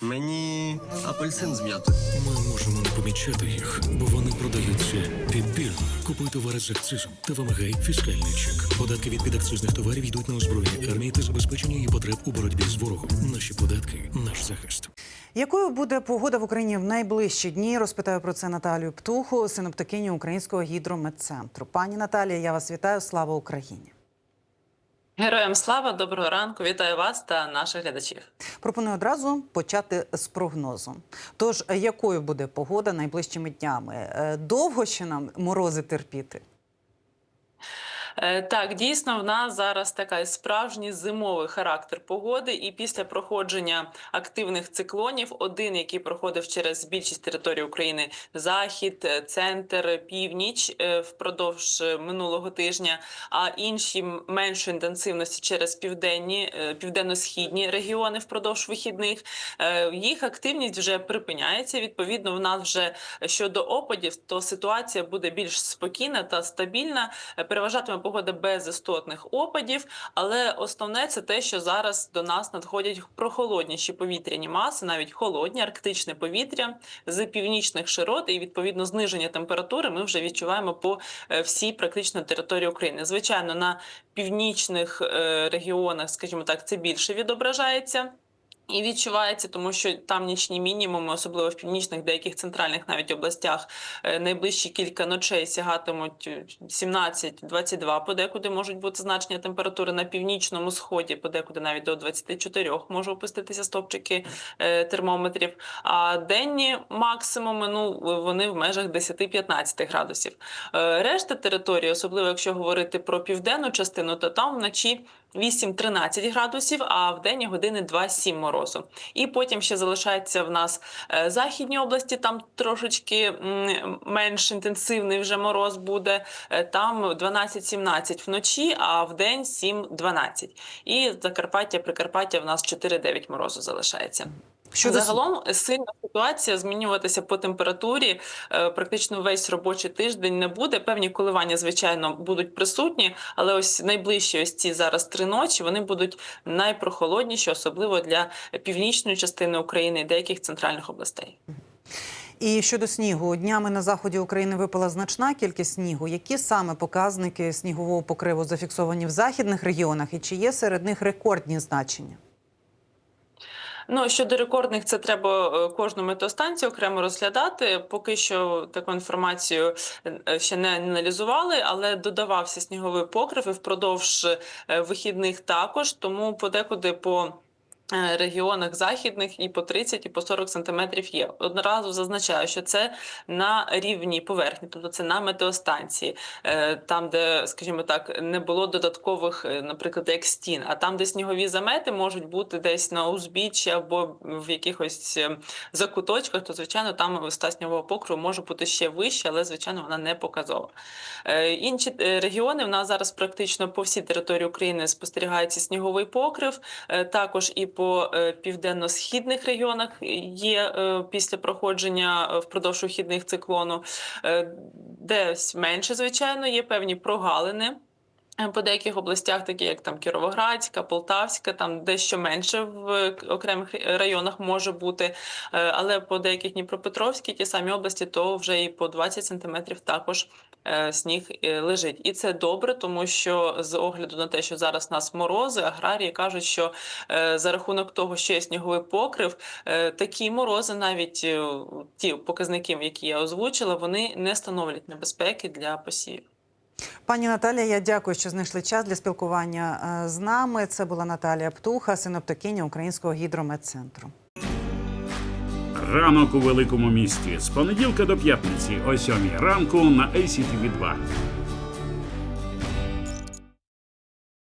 Мені апельсин з м'ятою. Ми можемо не помічати їх, бо вони продаються підбірно. Купуй товари з акцизом та вимагай фіскальний чек. Податки від підакцизних товарів йдуть на озброєння армії та забезпечення її потреб у боротьбі з ворогом. Наші податки наш захист. Якою буде погода в Україні в найближчі дні? Розпитаю про це Наталію Птуху, синоптикиню Українського гідрометцентру. Пані Наталія, я вас вітаю. Слава Україні! Героям слава, доброго ранку, вітаю вас та наших глядачів. Пропоную одразу почати з прогнозу. Тож, якою буде погода найближчими днями? Е, Довго ще нам морози терпіти? Е, Так, дійсно, в нас зараз такий справжній зимовий характер погоди, і після проходження активних циклонів, один, який проходив через більшість території України, захід, е, центр, північ е, впродовж минулого тижня, а інші меншої інтенсивності через південні, південно-східні регіони впродовж вихідних. Їх активність вже припиняється. Відповідно, в нас вже щодо опадів, то ситуація буде більш спокійна та стабільна. Переважатиме погода без істотних опадів, але основне це те, що зараз до нас надходять прохолодніші повітряні маси, навіть холодні, арктичне повітря з північних широт, і відповідно зниження температури ми вже відчуваємо по е, всій практично території України. Звичайно, на північних е, регіонах, скажімо так, це більше відображається. І відчувається, тому що там нічні мінімуми, особливо в північних, деяких центральних навіть областях, е, найближчі кілька ночей сягатимуть е, 17-22, подекуди можуть бути значення температури на північному сході, подекуди навіть до 24 може опуститися стопчики е, термометрів. А денні максимуми ну вони в межах 10-15 градусів. Е, Решта території, особливо якщо говорити про південну частину, то там вночі 8-13 градусів, а в день години 2-7 морозу. І потім ще залишається в нас е, західні області, там трошечки менш інтенсивний вже мороз буде. Е, Там 12-17 вночі, а в день 7-12. І Закарпаття, Прикарпаття в нас 4-9 морозу залишається. Щодо Загалом сильна ситуація змінюватися по температурі е, практично весь робочий тиждень не буде. Певні коливання, звичайно, будуть присутні, але ось найближчі ось ці зараз три ночі вони будуть найпрохолодніші, особливо для північної частини України і деяких центральних областей. І щодо снігу, днями на заході України випала значна кількість снігу. Які саме показники снігового покриву зафіксовані в західних регіонах, і чи є серед них рекордні значення? Ну щодо рекордних, це треба е, кожну метеостанцію окремо розглядати. Поки що таку інформацію е, ще не аналізували, але додавався сніговий покрив і впродовж е, вихідних також. Тому подекуди по регіонах західних і по 30, і по 40 сантиметрів є. Одразу зазначаю, що це на рівній поверхні, тобто це на метеостанції, е, там, де, скажімо так, не було додаткових, е, наприклад, як стін, а там, де снігові замети можуть бути десь на узбіччі або в якихось е, закуточках, то звичайно там висота снігового покриву може бути ще вища, але звичайно вона не показова. Е, Інші е, регіони в нас зараз практично по всій території України спостерігається сніговий покрив. Е, Також і по е, південно-східних регіонах є е, після проходження е, впродовж вихідних циклону. Десь менше, звичайно, є певні прогалини. Е, По деяких областях, такі як там Кіровоградська, Полтавська, там дещо менше в окремих районах може бути, Е, але по деяких Дніпропетровській, ті самі області, то вже і по 20 сантиметрів також е, сніг е, лежить. І це добре, тому що з огляду на те, що зараз нас морози, аграрії кажуть, що е, за рахунок того, що є сніговий покрив, е, такі морози, навіть е, ті показники, які я озвучила, вони не становлять небезпеки для посівів. Пані Наталія, я дякую, що знайшли час для спілкування е, з нами. Це була Наталія Птуха, синоптикиня Українського гідрометцентру. Ранок у великому місті з понеділка до п'ятниці о 7 ранку на ACTV 2